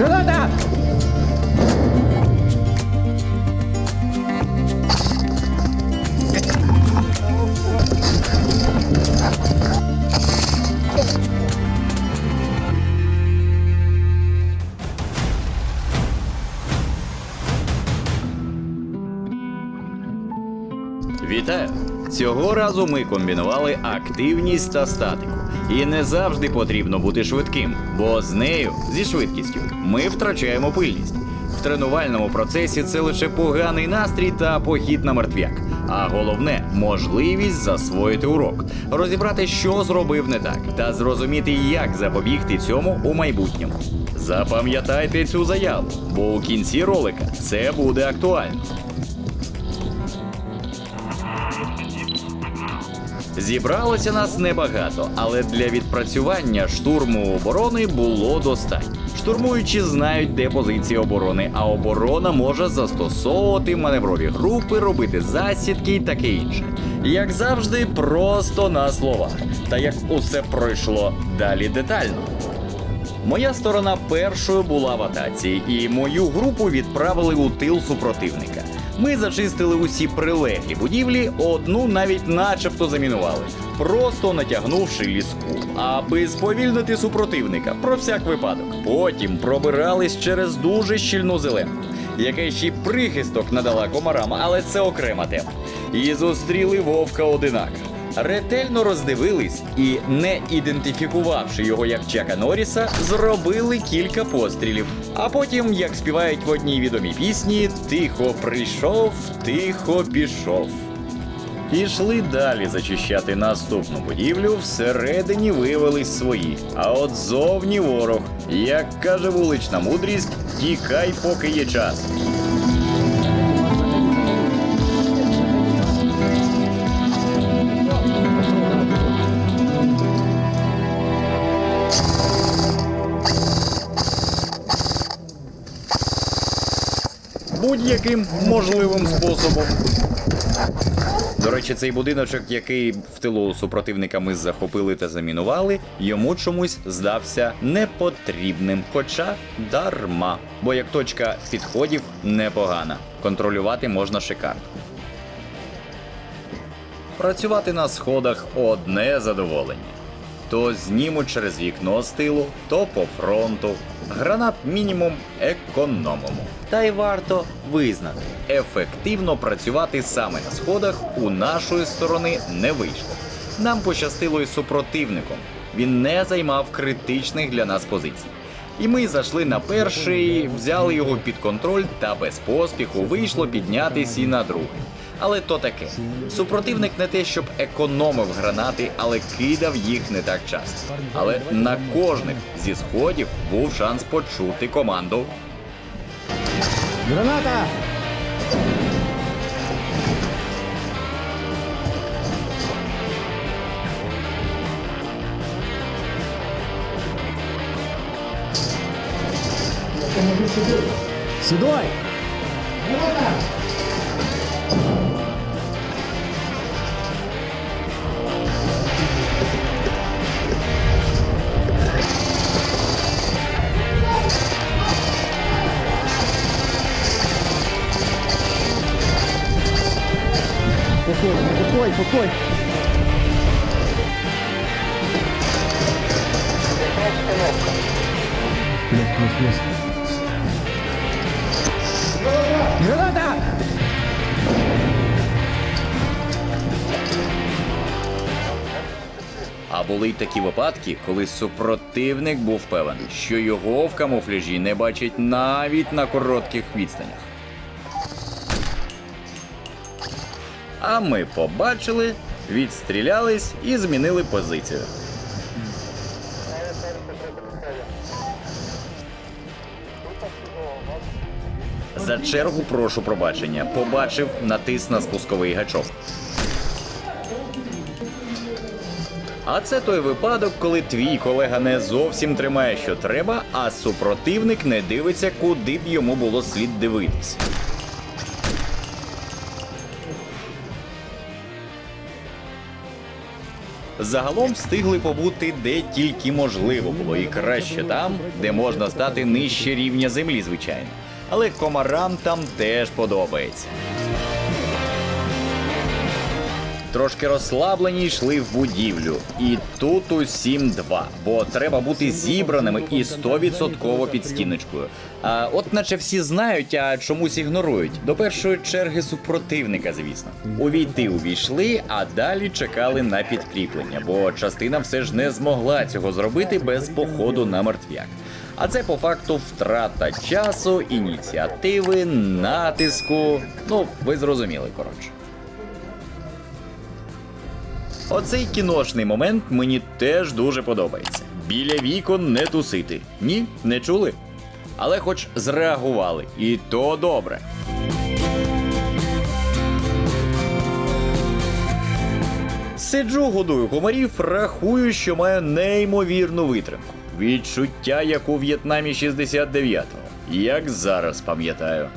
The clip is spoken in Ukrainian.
Граната! Вітаю! Цього разу ми комбінували активність та статику. І не завжди потрібно бути швидким, бо з нею, зі швидкістю, ми втрачаємо пильність. В тренувальному процесі це лише поганий настрій та похід на мертвяк. А головне можливість засвоїти урок, розібрати, що зробив не так, та зрозуміти, як запобігти цьому у майбутньому. Запам'ятайте цю заяву, бо у кінці ролика це буде актуально. Зібралося нас небагато, але для відпрацювання штурму оборони було достатньо. Штурмуючі знають, де позиції оборони, а оборона може застосовувати маневрові групи, робити засідки і таке інше. Як завжди, просто на словах. Та як усе пройшло далі детально. Моя сторона першою була в атаці, і мою групу відправили у тил супротивника. Ми зачистили усі прилеглі будівлі, одну навіть начебто замінували, просто натягнувши ліску, аби сповільнити супротивника про всяк випадок. Потім пробирались через дуже щільну зеленку, яка ще й прихисток надала комарам, але це окрема тема. І зустріли вовка одинака. Ретельно роздивились і, не ідентифікувавши його як Чака Норріса, зробили кілька пострілів. А потім, як співають в одній відомій пісні, тихо прийшов, тихо пішов. Пішли далі зачищати наступну будівлю, всередині виявились свої. А от зовні ворог, як каже вулична мудрість, тікай, поки є час. Будь-яким можливим способом. До речі, цей будиночок, який в тилу супротивника ми захопили та замінували, йому чомусь здався непотрібним, хоча дарма. Бо як точка підходів непогана. Контролювати можна шикарно. Працювати на сходах одне задоволення. То знімуть через вікно з тилу, то по фронту. Гранат мінімум економимо. Та й варто визнати, ефективно працювати саме на сходах у нашої сторони не вийшло. Нам пощастило із супротивником. Він не займав критичних для нас позицій. І ми зайшли на перший, взяли його під контроль та без поспіху вийшло піднятися і на другий. Але то таке. Супротивник не те, щоб економив гранати, але кидав їх не так часто. Але на кожних зі сходів був шанс почути команду. Граната! Сюдой! Покой, покой, покой. Граната! А були й такі випадки, коли супротивник був певен, що його в камуфляжі не бачать навіть на коротких відстанях. А ми побачили, відстрілялись і змінили позицію. За чергу прошу пробачення. Побачив, натис на спусковий гачок. А це той випадок, коли твій колега не зовсім тримає, що треба, а супротивник не дивиться, куди б йому було слід дивитись. Загалом встигли побути де тільки можливо було, і краще там, де можна стати нижче рівня землі, звичайно. Але комарам там теж подобається. Трошки розслаблені йшли в будівлю. І тут усім два. Бо треба бути зібраними і 100% під стіночкою. А от наче всі знають, а чомусь ігнорують. До першої черги супротивника, звісно. Увійти увійшли, а далі чекали на підкріплення, бо частина все ж не змогла цього зробити без походу на мертвяк. А це по факту втрата часу, ініціативи, натиску. Ну, ви зрозуміли, коротше. Оцей кіношний момент мені теж дуже подобається. Біля вікон не тусити. Ні, не чули. Але хоч зреагували, і то добре. Сиджу, годую комарів, рахую, що маю неймовірну витримку. Відчуття, як у В'єтнамі 69-го. Як зараз пам'ятаю.